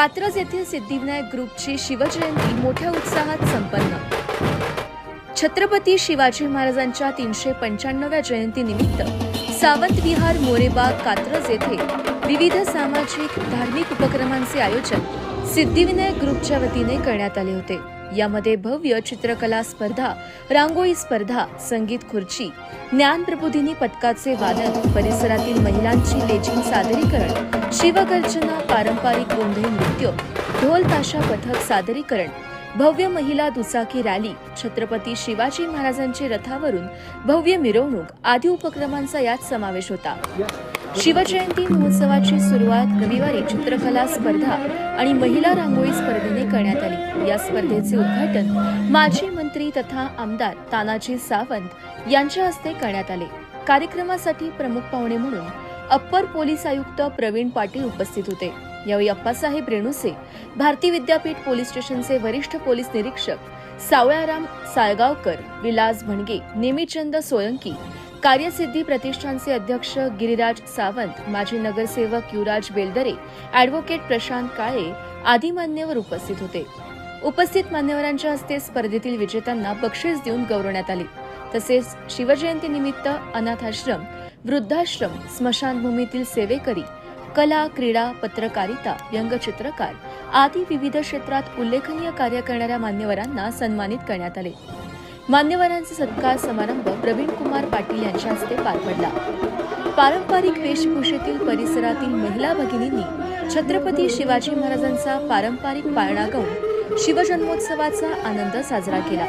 कात्रज येथील सिद्धिविनायक ग्रुपची शिवजयंती मोठ्या उत्साहात संपन्न. छत्रपती शिवाजी महाराजांच्या तीनशे पंच्याण्णव्या जयंतीनिमित्त सावंत विहार मोरेबाग कात्रज येथे विविध सामाजिक धार्मिक उपक्रमांचे आयोजन सिद्धिविनायक ग्रुपच्या वतीने करण्यात आले होते. यामध्ये भव्य चित्रकला स्पर्धा रांगोळी स्पर्धा संगीत खुर्ची ज्ञान प्रबोधिनी पथकाचे वादन परिसरातील महिलांची लेझिम सादरीकरण शिवगर्जना पारंपरिक गोंधळी नृत्य ढोल ताशा पथक सादरीकरण भव्य महिला दुचाकी रॅली छत्रपती शिवाजी महाराजांची रथावरून भव्य मिरवणूक आदी उपक्रमांचा यात समावेश होता. शिवजयंती महोत्सवाची सुरुवात रविवारी चित्रकला स्पर्धा आणि महिला रांगोळी स्पर्धेने करण्यात आली. या स्पर्धेचे उद्घाटन माजी मंत्री तथा आमदार तानाजी सावंत यांच्या हस्ते करण्यात आले. कार्यक्रमासाठी प्रमुख पाहुणे म्हणून अप्पर पोलीस आयुक्त प्रवीण पाटील उपस्थित होते. यावेळी अप्पासाहेब रेणुसे भारती विद्यापीठ पोलीस स्टेशनचे वरिष्ठ पोलीस निरीक्षक सावळाराम साळगावकर विलास भणगे नेमीचंद सोळंकी कार्यसिद्धी प्रतिष्ठानचे अध्यक्ष गिरिराज सावंत माजी नगरसेवक युवराज बेलदरे अॅडव्होकेट प्रशांत काळे आदी मान्यवर उपस्थित होते. उपस्थित मान्यवरांच्या हस्ते स्पर्धेतील विजेत्यांना बक्षीस देऊन गौरवण्यात आले. तसेच शिवजयंतीनिमित्त अनाथाश्रम वृद्धाश्रम स्मशानभूमीतील सेवेकरी कला क्रीडा पत्रकारिता व्यंगचित्रकार आदी विविध क्षेत्रात उल्लेखनीय कार्य करणाऱ्या मान्यवरांना सन्मानित करण्यात आले. मान्यवरांचा सत्कार समारंभ प्रवीण कुमार पाटील यांच्या हस्ते पार पडला. पारंपरिक वेशभूषेतील परिसरातील महिला भगिनींनी छत्रपती शिवाजी महाराजांचा पारंपरिक पाळणा गाऊन शिवजन्मोत्सवाचा आनंद साजरा केला.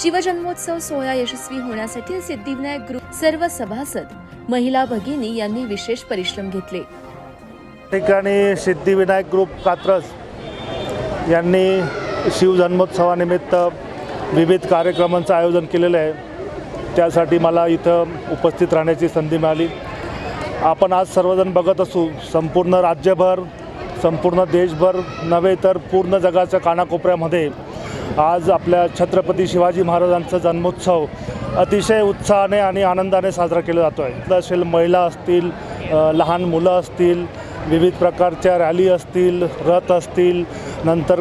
शिवजन्मोत्सव सोहळा यशस्वी होण्यासाठी सिद्धिविनायक ग्रुप सर्व सभासद महिला भगिनी यांनी विशेष परिश्रम घेतले. ठिकाणी सिद्धिविनायक ग्रुप कात्रज यांनी शिवजन्मोत्सवानिमित्त विविध कार्यक्रमांचं आयोजन केलेलं आहे. त्यासाठी मला इथं उपस्थित राहण्याची संधी मिळाली. आपण आज सर्वजण बघत असू संपूर्ण राज्यभर संपूर्ण देशभर नव्हे तर पूर्ण जगाच्या कानाकोपऱ्यामध्ये आज आपल्या छत्रपती शिवाजी महाराजांचा जन्मोत्सव अतिशय उत्साहाने आणि आनंदाने साजरा केला जातो आहे असेल महिला असतील लहान मुलं असतील विविध प्रकारच्या रॅली असतील रथ असतील नंतर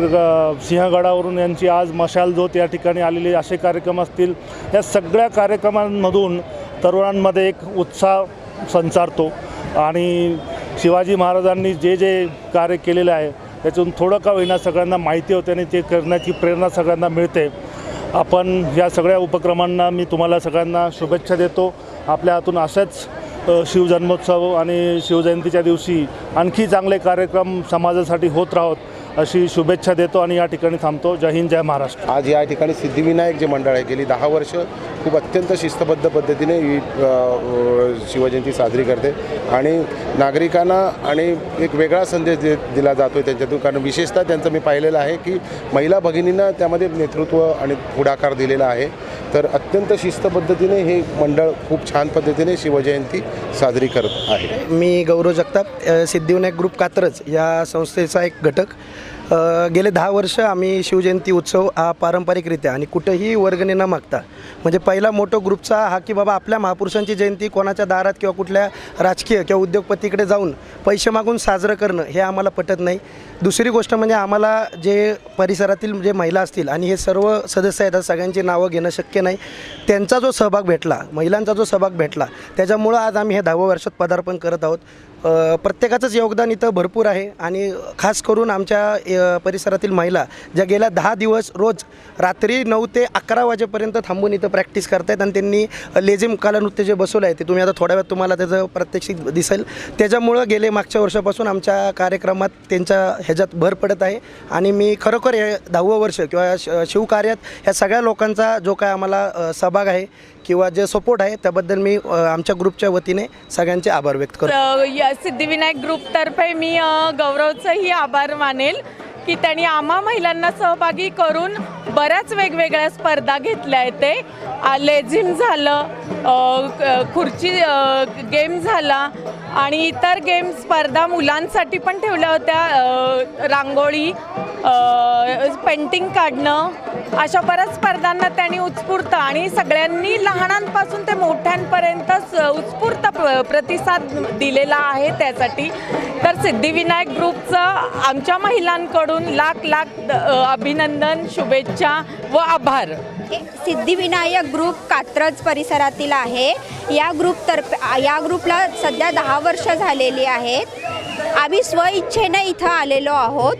सिंहगडावरून यांची आज मशाल ज्योत या ठिकाणी आलेली असे कार्यक्रम असतील. या सगळ्या कार्यक्रमांमधून तरुणांमध्ये एक उत्साह संचारतो. आणि शिवाजी महाराजांनी जे जे कार्य केलेलं आहे त्यातून थोडं का होईना सगळ्यांना माहिती होते आणि ते करण्याची प्रेरणा सगळ्यांना मिळते. आपण या सगळ्या उपक्रमांना मी तुम्हाला सगळ्यांना शुभेच्छा देतो. आपल्या हातून असेच शिवजन्मोत्सव आणि शिवजयंतीच्या दिवशी आणखी चांगले कार्यक्रम समाजासाठी होत राहोत. अशी शुभेच्छा देतो आणि या ठिकाणी थांबतो. जय हिंद जय महाराष्ट्र. आज या ठिकाणी सिद्धिविनायक जे मंडळ आहे गेली दहा वर्ष खूप अत्यंत शिस्तबद्ध पद्धतीने ही शिवजयंती साजरी करते. आणि नागरिकांना आणि एक वेगळा संदेश दे दिला जातो आहे त्यांच्यातून. कारण विशेषतः त्यांचं मी पाहिलेलं आहे की महिला भगिनींना त्यामध्ये नेतृत्व आणि पुढाकार दिलेला आहे. तर अत्यंत शिस्त पद्धतीने हे मंडळ खूप छान पद्धतीने शिवजयंती साजरी करत आहे. मी गौरव जगताप सिद्धिविनायक ग्रुप कात्रज या संस्थेचा एक घटक. गेले दहा वर्ष आम्ही शिवजयंती उत्सव हा पारंपरिकरित्या आणि कुठंही वर्गणी न मागता म्हणजे पहिला मोठो ग्रुपचा हा की बाबा आपल्या महापुरुषांची जयंती कोणाच्या दारात किंवा कुठल्या राजकीय किंवा उद्योगपतीकडे जाऊन पैसे मागून साजरं करणं हे आम्हाला पटत नाही. दुसरी गोष्ट म्हणजे आम्हाला जे परिसरातील जे महिला असतील आणि हे सर्व सदस्य आहेत सगळ्यांची नावं घेणं शक्य नाही. त्यांचा जो सहभाग भेटला महिलांचा जो सहभाग भेटला त्याच्यामुळं आज आम्ही हे दहाव्या वर्षात पदार्पण करत आहोत. प्रत्येकाचंच योगदान इथं भरपूर आहे आणि खास करून आमच्या परिसरातील महिला ज्या गेल्या दहा दिवस रोज रात्री नऊ ते अकरा वाजेपर्यंत थांबून इथं प्रॅक्टिस करतायत आणि त्यांनी लेझिम कलानृत्य जे बसवलं आहे ते तुम्ही आता थोड्या वेळात तुम्हाला त्याचं प्रत्यक्षिक दिसेल. त्याच्यामुळं गेले मागच्या वर्षापासून आमच्या कार्यक्रमात त्यांच्या ह्याच्यात भर पडत आहे. आणि मी खरोखर हे दहावं वर्ष किंवा श- शिवकार्यात ह्या सगळ्या लोकांचा जो काय आम्हाला सहभाग आहे किंवा जे सपोर्ट आहे त्याबद्दल मी आमच्या ग्रुपच्या वतीने सगळ्यांचे आभार व्यक्त करतो. या सिद्धिविनायक ग्रुपतर्फे मी गौरवचंही आभार मानेल. की त्यांनी आम्हा महिलांना सहभागी करून बऱ्याच वेगवेगळ्या स्पर्धा घेतल्या आहेत ते. लेझिम झालं खुर्ची गेम झाला आणि इतर गेम स्पर्धा मुलांसाठी पण ठेवल्या होत्या. रांगोळी पेंटिंग काढणं अशा बऱ्याच स्पर्धांना त्यांनी उत्स्फूर्त आणि सगळ्यांनी लहानांपासून ते मोठ्यांपर्यंत उत्स्फूर्त प्र- प्रतिसाद दिलेला आहे त्यासाठी. तर सिद्धिविनायक ग्रुपचं आमच्या महिलांकडून लाख लाख अभिनंदन शुभेच्छा व आभार. सिद्धिविनायक ग्रुप कात्रज परिसरातील आहे. या ग्रुपतर्फे या ग्रुपला सध्या दहा वर्ष झालेली आहेत. आम्ही स्वइच्छेनं इथं आलेलो आहोत.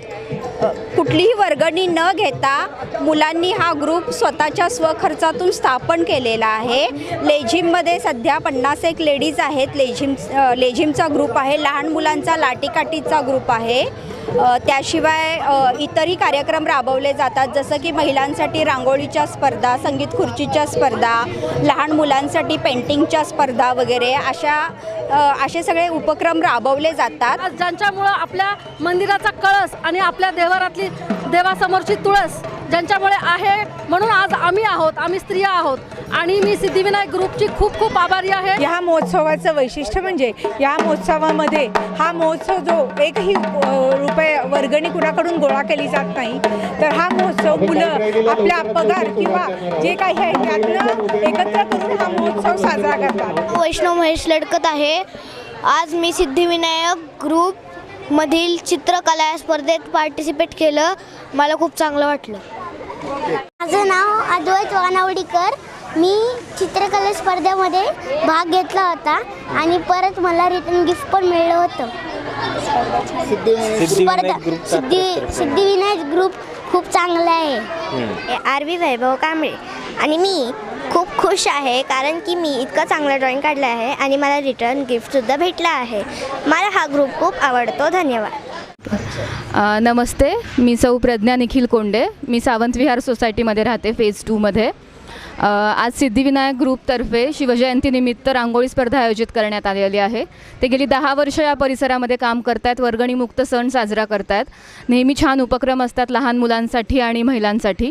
कुठलीही वर्गणी न घेता मुलांनी हा ग्रुप स्वतःच्या स्वखर्चातून स्थापन केलेला आहे. लेझिममध्ये सध्या पन्नास एक लेडीज आहेत. लेझिम लेझिमचा ग्रुप आहे. लहान मुलांचा लाटीकाठीचा ग्रुप आहे. त्याशिवाय इतरही कार्यक्रम राबवले जातात. जसं की महिलांसाठी रांगोळीच्या स्पर्धा संगीत खुर्चीच्या स्पर्धा लहान मुलांसाठी पेंटिंगच्या स्पर्धा वगैरे अशा असे सगळे उपक्रम राबवले जातात. ज्यांच्यामुळं आपल्या मंदिराचा कळस आणि आपल्या देवारातली देवासमोरची तुळस ज्यांच्यामुळे आहे म्हणून आज आम्ही आहोत आम्ही स्त्रिया आहोत. आणि मी सिद्धिविनायक ग्रुपची खूप खूप आभारी आहे. या महोत्सवाचं वैशिष्ट्य म्हणजे या महोत्सवामध्ये हा महोत्सव जो एकही रुपये वर्गणी कुणाकडून गोळा केली जात नाही तर हा महोत्सव मुलं आपला पगार किंवा जे काही आहे त्यातनं एकत्र करून हा महोत्सव साजरा करतात. वैष्णव महेश लडकत आहे. आज मी सिद्धिविनायक ग्रुपमधील चित्रकला या स्पर्धेत पार्टिसिपेट केलं. मला खूप चांगलं वाटलं. माझं नाव अद्वैत वानावडीकर. मी चित्रकला स्पर्धेमध्ये भाग घेतला होता आणि परत मला रिटर्न गिफ्ट पण मिळलं होतं. स्पर्धा सिद्धी सिद्धिविनायक ग्रुप खूप चांगला आहे. आर व्ही वैभव कांबळे आणि मी खूप खुश आहे कारण की मी इतकं चांगलं ड्रॉईंग काढलं आहे आणि मला रिटर्न गिफ्टसुद्धा भेटला आहे. मला हा ग्रुप खूप आवडतो. धन्यवाद. नमस्ते. मी सौ प्रज्ञा निखिल कोंडे. मी सावंत विहार सोसायटीमध्ये राहते फेज टूमध्ये आज सिद्धिविनायक ग्रुपतर्फे शिवजयंतीनिमित्त रांगोळी स्पर्धा आयोजित करण्यात आलेली आहे. ते गेली दहा वर्ष या परिसरामध्ये काम करतायत वर्गणीमुक्त सण साजरा करतायत. नेहमी छान उपक्रम असतात लहान मुलांसाठी आणि महिलांसाठी.